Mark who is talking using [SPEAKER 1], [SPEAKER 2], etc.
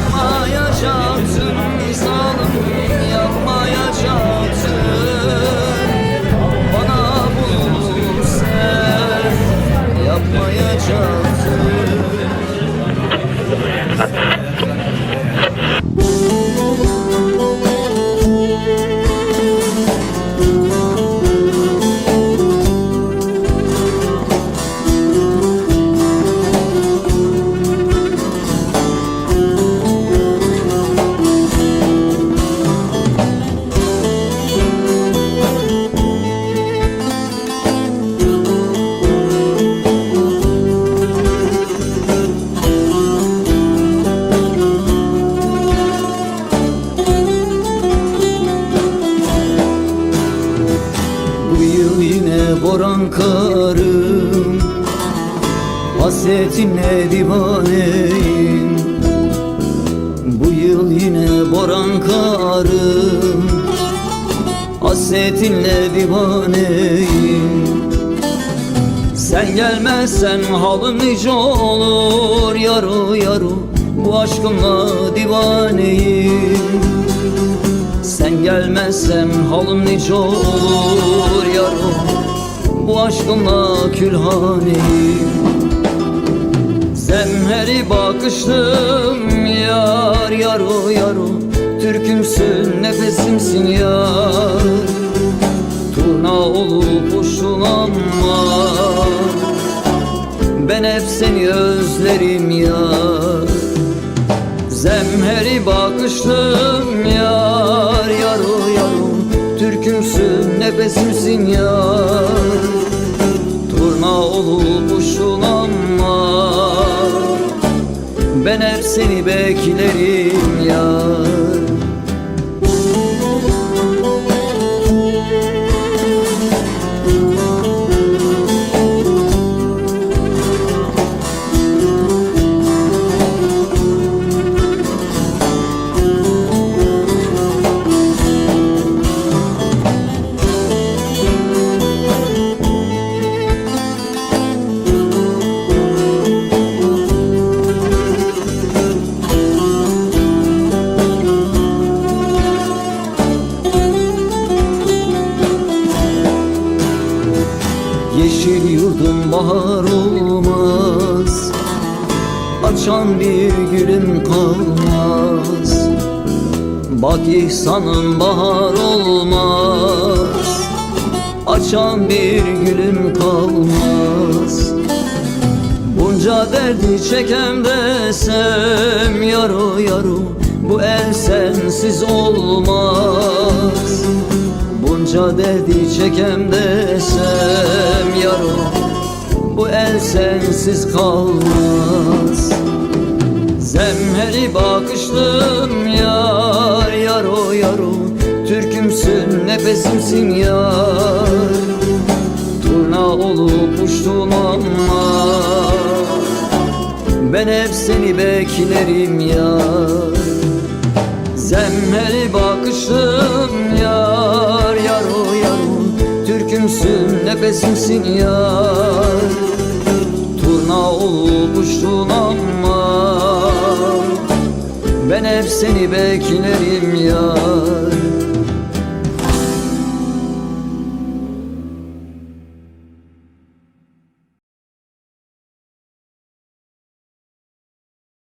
[SPEAKER 1] Yapmayacaksın Bu yıl yine boran karım. Hasretinle divaneyim. Bu yıl yine boran karım. Hasretinle divaneyim. Sen gelmezsen halım nice olur. Yaru yaru bu aşkımla divaneyim. Sen gelmezsen halım nice olur aşkımla külhaneyim Zemheri bakışlım yar yaro yaro. Türkümsün nefesimsin yar. Turna olup uçtun ama Ben hep seni özlerim yar. Zemheri bakışlım yar yaru yaru Türkümsün nefesimsin yar Uçtun ama Ben hep seni beklerim yar Yeşil yurdum bahar olmaz. Açan bir gülüm kalmaz. Bak ihsanım bahar olmaz. Açan bir gülüm kalmaz. Bunca derdi çekem desem Yaro yaro bu el sensiz olmaz Bunca derdi çekem desem yaro Bu el sensiz kalmaz. Zemheri bakışlım yar yaro yaro Türkümsün nefesimsin yar. Turna olup uçtun ama Ben hep seni beklerim yar. Zemheri bakışım yar Türkümsün nefesimsin yar Turna olup uçtun ama Ben hep seni beklerim